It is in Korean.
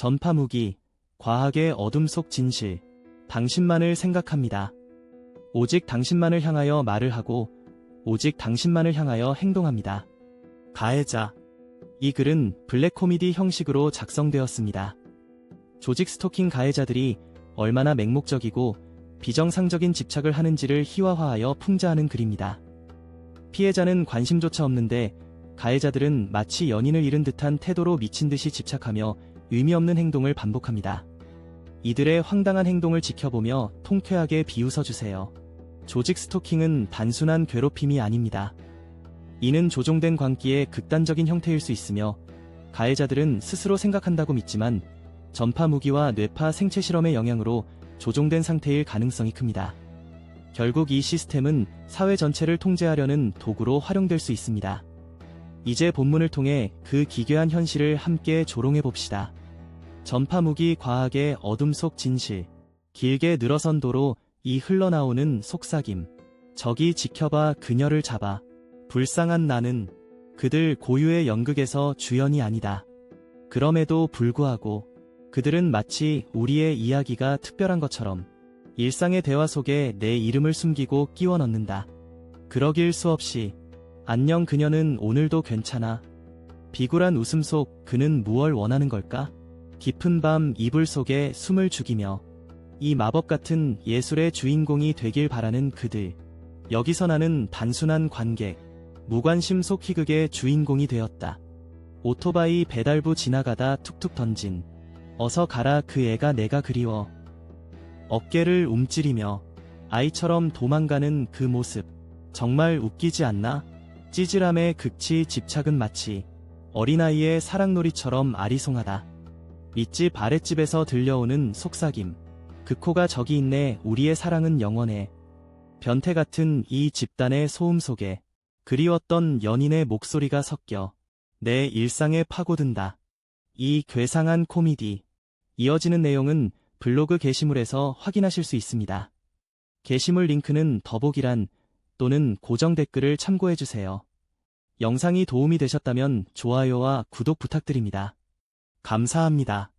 전파 무기, 과학의 어둠 속 진실, 당신만을 생각합니다. 오직 당신만을 향하여 말을 하고, 오직 당신만을 향하여 행동합니다. 가해자. 이 글은 블랙 코미디 형식으로 작성되었습니다. 조직 스토킹 가해자들이 얼마나 맹목적이고 비정상적인 집착을 하는지를 희화화하여 풍자하는 글입니다. 피해자는 관심조차 없는데 가해자들은 마치 연인을 잃은 듯한 태도로 미친 듯이 집착하며 의미 없는 행동을 반복합니다. 이들의 황당한 행동을 지켜보며 통쾌하게 비웃어 주세요. 조직 스토킹은 단순한 괴롭힘이 아닙니다. 이는 조종된 광기의 극단적인 형태일 수 있으며 가해자들은 스스로 생각한다고 믿지만 전파 무기와 뇌파 생체 실험의 영향으로 조종된 상태일 가능성이 큽니다. 결국 이 시스템은 사회 전체를 통제하려는 도구로 활용될 수 있습니다. 이제 본문을 통해 그 기괴한 현실을 함께 조롱해 봅시다. 전파무기 과학의 어둠 속 진실. 길게 늘어선 도로 이 흘러나오는 속삭임. 적이 지켜봐 그녀를 잡아. 불쌍한 나는 그들 고유의 연극에서 주연이 아니다. 그럼에도 불구하고 그들은 마치 우리의 이야기가 특별한 것처럼 일상의 대화 속에 내 이름을 숨기고 끼워 넣는다. 그러길 수없이 안녕 그녀는 오늘도 괜찮아. 비굴한 웃음 속 그는 무얼 원하는 걸까? 깊은 밤 이불 속에 숨을 죽이며 이 마법 같은 예술의 주인공이 되길 바라는 그들. 여기서 나는 단순한 관객, 무관심 속 희극의 주인공이 되었다. 오토바이 배달부 지나가다 툭툭 던진 어서 가라 그 애가 내가 그리워. 어깨를 움츠리며 아이처럼 도망가는 그 모습. 정말 웃기지 않나? 찌질함의 극치 집착은 마치 어린아이의 사랑놀이처럼 아리송하다. 밑집 아랫집에서 들려오는 속삭임. 그 코가 저기 있네 우리의 사랑은 영원해. 변태 같은 이 집단의 소음 속에 그리웠던 연인의 목소리가 섞여 내 일상에 파고든다. 이 괴상한 코미디. 이어지는 내용은 블로그 게시물에서 확인하실 수 있습니다. 게시물 링크는 더보기란 또는 고정 댓글을 참고해주세요. 영상이 도움이 되셨다면 좋아요와 구독 부탁드립니다. 감사합니다.